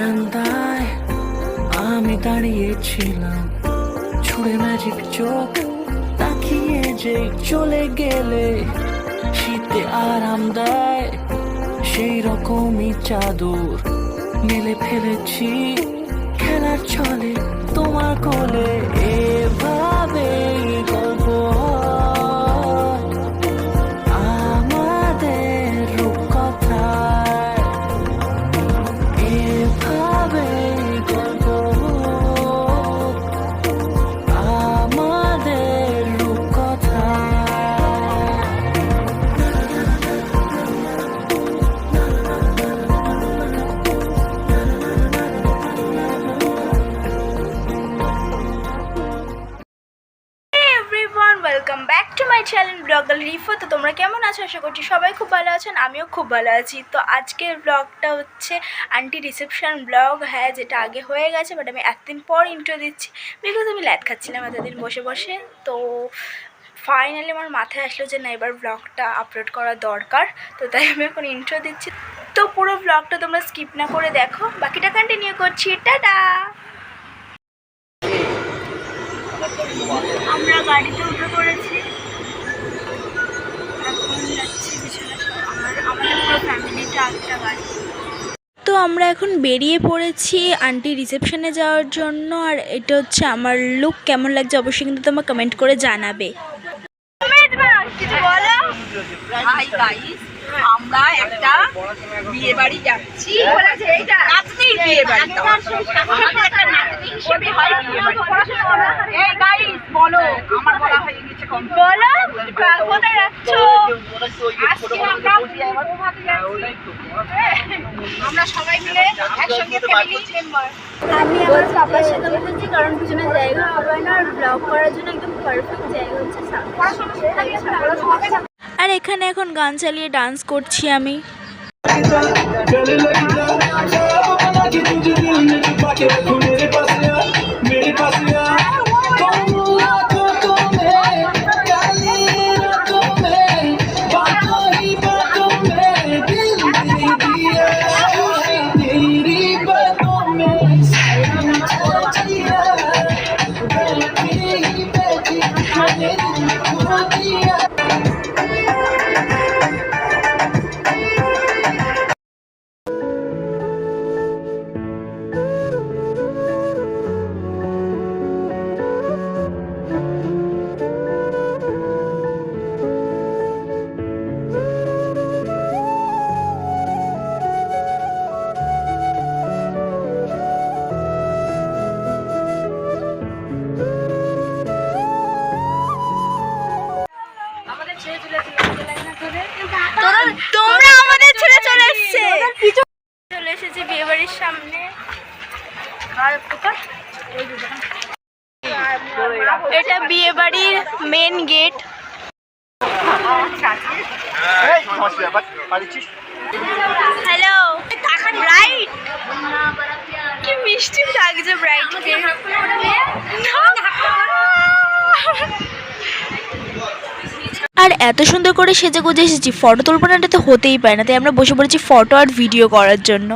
বারান্দায় আমি দাঁড়িয়েছিলাম। ছুড়ে ম্যাজিক চোখ তাকিয়ে যে চলে গেলে, শীতে আরাম দেয় সেই রকমই চাদর মেলে ফেলেছি খেলার ছলে, তোমার কোলে এভাবে। খুব ভালো আছেন, আমিও খুব ভালো আছি। তো আজকের ব্লগটা হচ্ছে আন্টি রিসেপশন ব্লগ হ্যাঁ যেটা আগে হয়ে গেছে বাট আমি একদিন পর ইন্ট্রো দিচ্ছি। বিকজ আমি ল্যাদ খাচ্ছিলাম এতদিন বসে বসে। তো ফাইনালি আমার মাথায় আসলো যে না, এবার ব্লগটা আপলোড করা দরকার। তো তাই আমি এখন ইন্ট্রো দিচ্ছি। তো পুরো ব্লগটা তোমরা স্কিপ না করে দেখো। বাকিটা কন্টিনিউ করছি। টাটা! আমরা গাড়িতে আমরা এখন বেরিয়ে পড়েছি আন্টি রিসেপশনে যাওয়ার জন্য আর এটা হচ্ছে আমার লুক কেমন লাগছে অবশ্যই কিন্তু তোমার কমেন্ট করে জানাবে। আমরা একটা বিয়ে বাড়ি যাচ্ছি নাতনির বিয়ে বাড়ি তো। আমাদের একটা নাতনি হিসেবে বিয়ে বাড়ি। এই গাইস বলো আমার বলা হয়ে গেছে বলো কোথায় যাচ্ছ আজকে আমরা আমরা সবাই মিলে একসঙ্গে ফ্যামিলি মেম্বার আমি আমার পাপার সাথে বসেছি কারণ পিছনে জায়গা হবে না আর ব্লগ করার জন্য একদম পারফেক্ট জায়গা হচ্ছে। আর এখানে এখন গান চালিয়ে ডান্স করছি আমি चले হ্যালো ব্রাইট কি মিষ্টি লাগছে ব্রাইটকে আর এত সুন্দর করে সেজে গুজে এসেছি ফটো তুলবো না এটা তো হতেই পারে না, তাই আমরা বসে পড়েছি ফটো আর ভিডিও করার জন্য।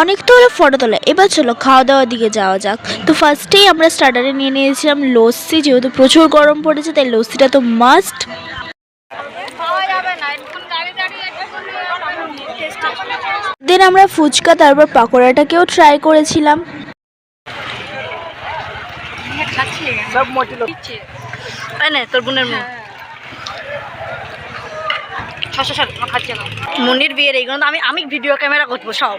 অনেক তো হলো ফটো তোলা। এবার চলো খাওয়া দাওয়ার দিকে যাওয়া যাক। তো ফার্স্টেই আমরা স্টার্টারে নিয়ে নিয়েছিলাম লস্যি যেহেতু প্রচুর গরম পড়েছে তাই লস্যিটা তো মাস্ট দেন আমরা ফুচকা তারপর পাকোড়াটাকেও ট্রাই করেছিলাম। মুনির বিয়ের এইগুলো আমি আমি ভিডিও ক্যামেরা করব সব।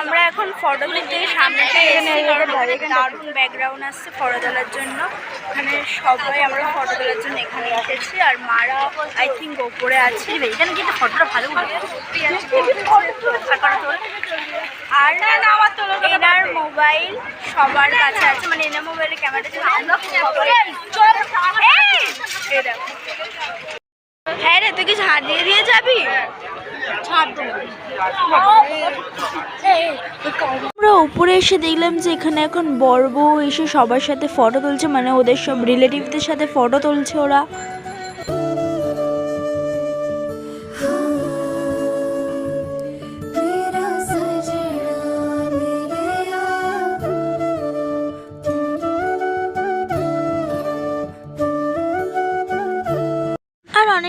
আমরা এখন ফটো তুলতে কারণ আমাদের দারুণ ব্যাকগ্রাউন্ড আসছে ফটো তোলার জন্য। এখানে সবাই আমরা ফটো তোলার জন্য এখানে এসেছি আর মারা আই থিঙ্ক ওপরে আছে। এখানে কিন্তু ফটোটা ভালো আর এনার মোবাইল সবার কাছে আছে মানে এনার মোবাইলে দেখো। হ্যাঁ রে তুই কি ঝাড় দিয়ে দিয়ে যাবি? আমরা উপরে এসে দেখলাম যে এখানে এখন বড় বউ এসে সবার সাথে ফটো তুলছে মানে ওদের সব রিলেটিভদের সাথে ফটো তুলছে ওরা।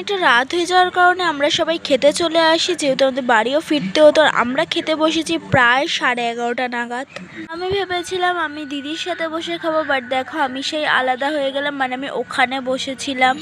অনেকটা রাত হয়ে যাওয়ার কারণে আমরা সবাই খেতে চলে আসি, যেহেতু আমাদের বাড়িও ফিরতে হতো। আমরা খেতে বসেছি প্রায় সাড়ে এগারোটা নাগাদ। আমি ভেবেছিলাম আমি দিদির সাথে বসে খাব বাট দেখো আমি সেই আলাদা হয়ে গেলাম মানে আমি ওখানে বসেছিলাম।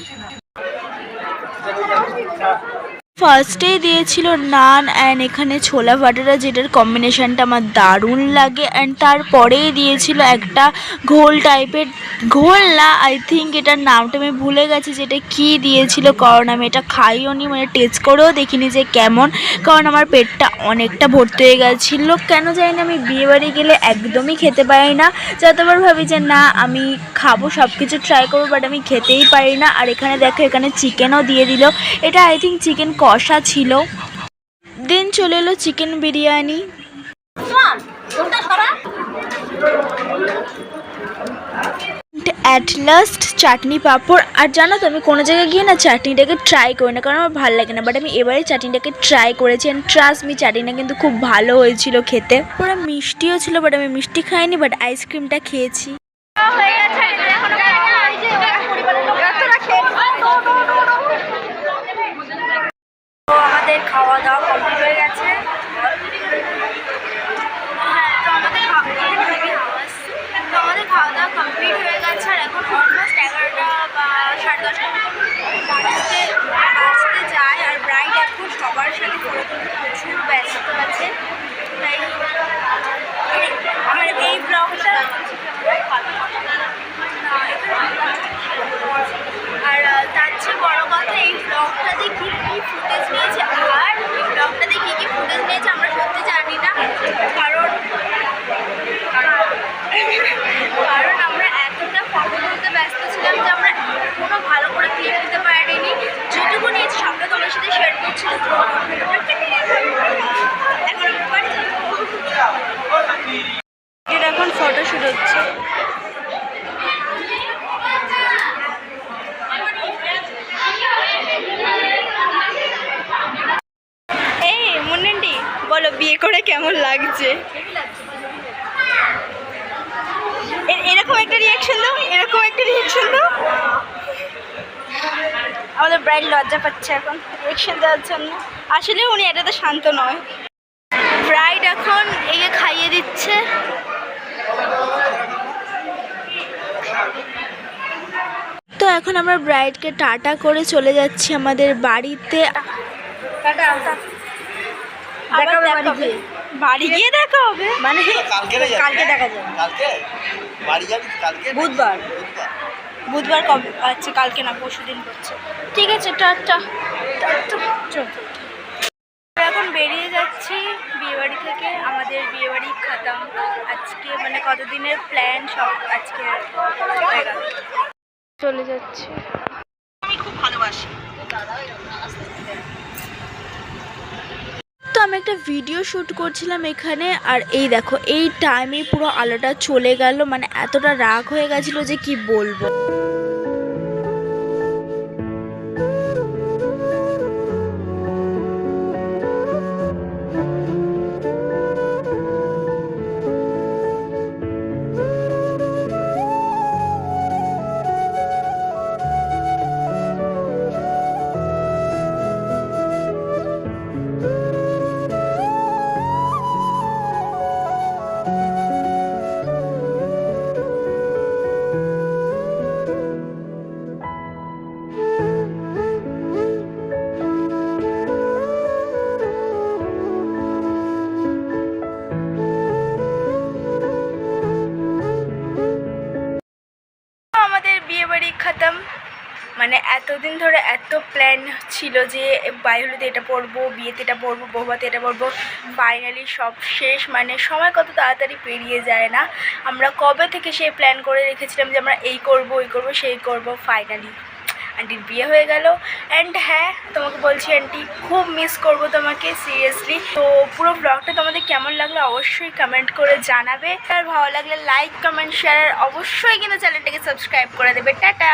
ফার্স্টেই দিয়েছিল নান অ্যান্ড এখানে ছোলা ভাটারা যেটার কম্বিনেশনটা আমার দারুণ লাগে অ্যান্ড তারপরেই দিয়েছিল একটা ঘোল টাইপের ঘোল না আই থিঙ্ক এটার নামটা আমি ভুলে গেছি যেটা কি দিয়েছিল, কারণ আমি এটা খাইও নি মানে টেস্ট করেও দেখিনি যে কেমন, কারণ আমার পেটটা অনেকটা ভর্তি হয়ে গেছিল। কেন জানি না, আমি বিয়েবাড়ি গেলে একদমই খেতে পারি না। যতবার ভাবি যে না, আমি খাব সব কিছু ট্রাই করব বাট আমি খেতেই পারি না। আর এখানে দেখো, এখানে চিকেনও দিয়ে দিল। এটা আই থিঙ্ক চিকেন কষা ছিল। দেন চলে এলো chicken biryani. At last chutney papad. আর জানো তো, আমি কোনো জায়গায় গিয়ে না চাটনিটাকে ট্রাই করি না, কারণ আমার ভালো লাগে না। বাট আমি এবারে চাটনিটাকে ট্রাই করেছি অ্যান্ড ট্রাস্ট মি চাটনিটা কিন্তু খুব ভালো হয়েছিল খেতে। পুরো মিষ্টিও ছিল বাট আমি মিষ্টি খাইনি বাট আইসক্রিমটা খেয়েছি। তো আমাদের খাওয়া দাওয়া কমপ্লিট হয়ে গেছে হ্যাঁ তো আমাদের খাওয়া তো আমাদের খাওয়া দাওয়া কমপ্লিট হয়ে গেছে আর এখন অলমোস্ট এগারোটা বা সাড়ে দশটা মতো বাজতে বাজতে যায় আর ব্রাইড এখন সবার সাথে ফটো তুলতে প্রচুর ব্যস্ত আছে তাই আমার এই ব্লগটা আর আহ, তার চেয়ে বড় কথা এই ব্লগটাতে কি কি ফুটেজ নিয়েছে আর এই ব্লগটাতে কি কি ফুটেজ নিয়েছে আমরা সত্যি জানি না কারণ কারণ আমরা এতটা ফটো তুলতে ব্যস্ত ছিলাম যে আমরা কোনো ভালো করে ক্লিপ দিতে পারিনি যেটুকু নিয়েছি সবটা তোমার সাথে শেয়ার করছি এখন আমি বাড়ি যাব। এর এখন ফটো শুট হচ্ছে এই মুন্নন্ডি বলো বিয়ে করে কেমন লাগছে এ- এরকম একটা রিয়াকশন দাও এরকম একটা রিয়াকশন দাও। আমাদের ব্রাইড লজ্জা পাচ্ছে এখন রিয়াকশন দেওয়ার জন্য। আসলে উনি এটাতে শান্ত নয়। ব্রাইড এখন একে খাইয়ে দিচ্ছে। তো এখন আমরা ব্রাইডকে টাটা করে চলে যাচ্ছি আমাদের বাড়িতে। আবার দেখা। বাড়ি গিয়ে দেখা হবে। মানে কালকে কালকে দেখা যাবে। কালকে? বাড়ি যাবি কালকে? বুধবার। বুধবার। কবে? আচ্ছা কালকে না পরশু দিন করছে ঠিক আছে টাটা। টাটা। এখন বেরিয়ে যাচ্ছি বিয়েবাড়ি থেকে। আমাদের বিয়েবাড়ি খাতাম। আজকে মানে কতদিনের প্ল্যান সব আজকে চলে যাচ্ছি। আমি খুব ভালোবাসি তো আমি একটা ভিডিও শ্যুট করছিলাম এখানে, আর এই দেখো, এই টাইমে পুরো আলোটা চলে গেল মানে এতটা রাগ হয়ে গেছিল যে কি বলব। এতদিন ধরে এত প্ল্যান ছিল যে বাইহলুতে এটা পড়ব, বিয়েতে এটা পড়ব বৌভাতে এটা পড়ব ফাইনালি সব শেষ মানে সময় কত তাড়াতাড়ি পেরিয়ে যায় না। আমরা কবে থেকে সেই প্ল্যান করে রেখেছিলাম যে আমরা এই করব, ওই করব, সেই করব ফাইনালি আন্টির বিয়ে হয়ে গেল। অ্যান্ড হ্যাঁ তোমাকে বলছি আন্টি খুব মিস করব তোমাকে সিরিয়াসলি তো পুরো ব্লগটা তোমাদের কেমন লাগল অবশ্যই কমেন্ট করে জানাবে। আর ভালো লাগলে লাইক কমেন্ট শেয়ার অবশ্যই কিন্তু চ্যানেলটাকে সাবস্ক্রাইব করে দেবে। টাটা!